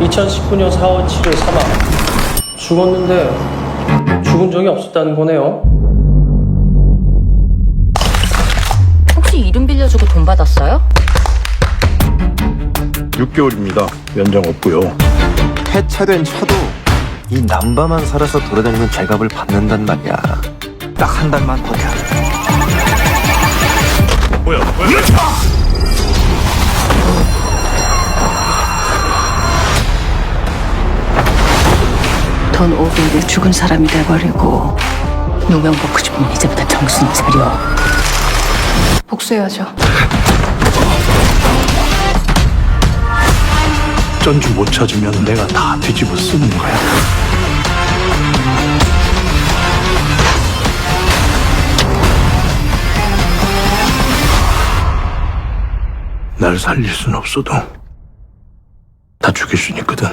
2019년 4월 7일 사망. 죽었는데 죽은 적이 없었다는 거네요. 혹시 이름 빌려주고 돈 받았어요? 6개월입니다. 연장 없고요. 폐차된 차도 이 남바만 살아서 돌아다니면 제값을 받는단 말이야. 딱 한 달만 버텨. 돈 500에 죽은 사람이 돼버리고 누명 벗고 싶으면 이제부터 정신 차려 복수해야죠 전주 못 찾으면 내가 다 뒤집어 쓰는 거야. 날 살릴 순 없어도 다 죽일 순 있거든.